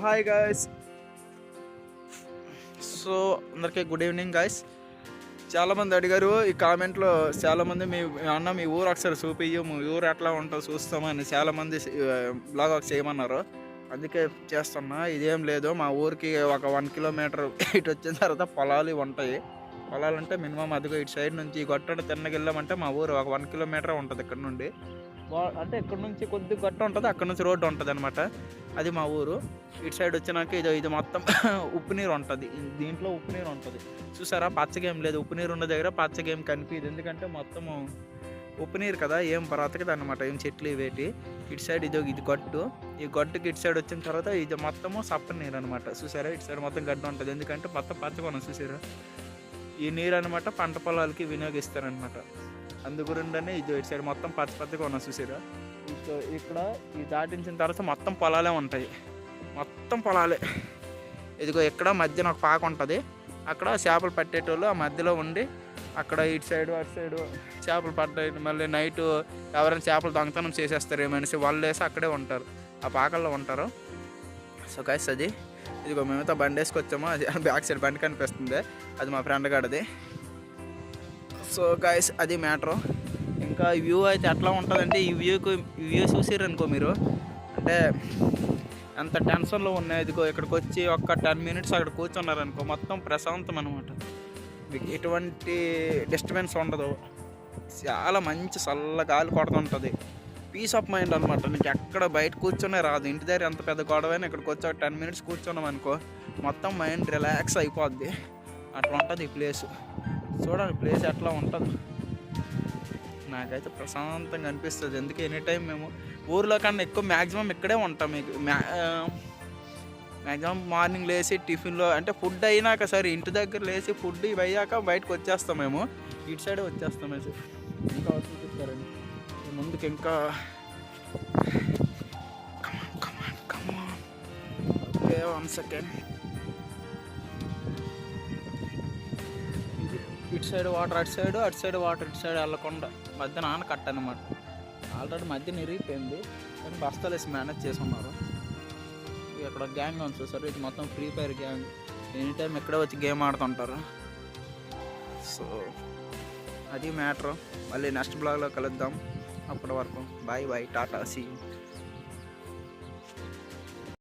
Hi guys so అందరికీ good evening guys చాలామంది అడిగారు ఈ కామెంట్లో చాలామంది మీ అన్న మీ ఊరు ఒకసారి చూపియ్యు మీ ఊరు ఎట్లా ఉంటుందో చూస్తామని చాలామంది బ్లాగ్ ఒక చేయమన్నారు. అందుకే చేస్తున్నా. ఇదేం లేదు మా ఊరికి ఒక వన్ కిలోమీటర్ ఇటు వచ్చిన తర్వాత పొలాలు ఉంటాయి. పొలాలు అంటే మినిమం అదిగో ఇటు సైడ్ నుంచి ఈ గొట్టడ తిన్నకెళ్ళామంటే మా ఊరు ఒక వన్ కిలోమీటర్ ఉంటుంది ఇక్కడ నుండి. అంటే ఇక్కడ నుంచి కొద్ది గట్ట ఉంటుంది అక్కడ నుంచి రోడ్డు ఉంటుంది అనమాట అది మా ఊరు. ఇటు సైడ్ వచ్చినాక ఇది ఇది మొత్తం ఉప్పు నీరు ఉంటుంది. దీంట్లో ఉప్పు నీరు ఉంటుంది. చూసారా? పచ్చగేం ఏం లేదు. ఉప్పు నీరు ఉన్న దగ్గర పచ్చగేం కనిపించదు ఎందుకంటే మొత్తము ఉప్పు నీరు కదా ఏం బ్రతకదు అనమాట ఏం చెట్లు ఇవేటి. ఇటు సైడ్ ఇది ఇది గట్టు. ఈ గట్టుకి ఇటు సైడ్ వచ్చిన తర్వాత ఇది మొత్తము సప్పని నీరు అనమాట చూసారా? ఇటు సైడ్ మొత్తం గడ్డ ఉంటుంది. ఎందుకంటే మొత్తం పచ్చగా ఉన్నది చూసారా? ఈ నీరు అనమాట పంట పొలాలకి వినియోగిస్తారనమాట అందుగురిండనే ఇది ఇటు సైడ్ మొత్తం పచ్చ పచ్చగా ఉన్నది చూసారా? ఇక- ఇక్కడ ఈ దాటించిన తర్వాత మొత్తం పొలాలే ఉంటాయి. మొత్తం పొలాలే. ఇదిగో ఇక్కడ మధ్యన ఒక పాక ఉంటుంది. అక్కడ చేపలు పట్టేటోళ్ళు ఆ మధ్యలో ఉండి అక్కడ ఇటు సైడు అటు సైడు చేపలు పట్టాయి మళ్ళీ నైట్ ఎవరైనా చేపలు దొంగతనం చేసేస్తారు ఏమనేసి వాళ్ళు వేసి అక్కడే ఉంటారు. ఆ పాకల్లో ఉంటారు. సో గైస్ అది. ఇదిగో మేమైతే బండి వేసుకొచ్చాము అది బ్యాక్ సైడ్ బండి కనిపిస్తుంది. అది మా ఫ్రెండ్ గాడిది. సో గైస్ అది మ్యాటర్ ఇంకా వ్యూ అయితే ఎట్లా ఉంటుందంటే ఈ వ్యూకు వ్యూ చూసారనుకో మీరు. అంటే ఎంత టెన్షన్లో ఉన్నాయి ఇదిగో ఇక్కడికి వచ్చి ఒక్క టెన్ మినిట్స్ అక్కడ కూర్చున్నారనుకో మొత్తం ప్రశాంతం అనమాట మీకు ఎటువంటి డిస్టర్బెన్స్ ఉండదు. చాలా మంచి చల్ల గాలి కొడుతుంటుంది. పీస్ ఆఫ్ మైండ్ అనమాట నీకు ఎక్కడ బయట కూర్చునే రాదు. ఇంటి దగ్గర ఎంత పెద్ద గొడవైనా ఇక్కడికి వచ్చి ఒక టెన్ మినిట్స్ కూర్చున్నాం అనుకో మొత్తం మైండ్ రిలాక్స్ అయిపోద్ది. అట్లా ఉంటుంది ఈ ప్లేస్ చూడండి ప్లేస్ ఎట్లా ఉంటుంది. నాకైతే ప్రశాంతంగా అనిపిస్తుంది. ఎందుకు ఎనీ టైం మేము ఊర్లో కన్నా ఎక్కువ మ్యాక్సిమం ఇక్కడే ఉంటాం మీకు మ్యాక్సిమం మార్నింగ్ లేచి టిఫిన్లో అంటే ఫుడ్ అయినాక సరే ఇంటి దగ్గర లేచి ఫుడ్ ఇవి అయ్యాక బయటకు వచ్చేస్తాం మేము. ఇటు సైడ్ వచ్చేస్తాం మేము ఇంకా చూపిస్తారండి. ముందుకు ఇంకా come on come on okay one second ఇటు సైడ్ వాటర్ అటు సైడ్ అటు సైడ్ వాటర్ ఇటు సైడ్ వెళ్ళకుండా. మధ్య నాన్న కట్ అనమాట ఆల్రెడీ మధ్య నిరిగిపోయింది కానీ బస్తాలు వేసి మేనేజ్ చేసి ఉన్నారు అక్కడ గ్యాంగ్ ఉంది చూసారు? ఇది మొత్తం free fire gang. Any time వచ్చి గేమ్ ఆడుతుంటారు. సో అది మ్యాటర్. మళ్ళీ నెక్స్ట్ బ్లాగ్లో కలుద్దాం. అప్పటి వరకు. Bye bye tata see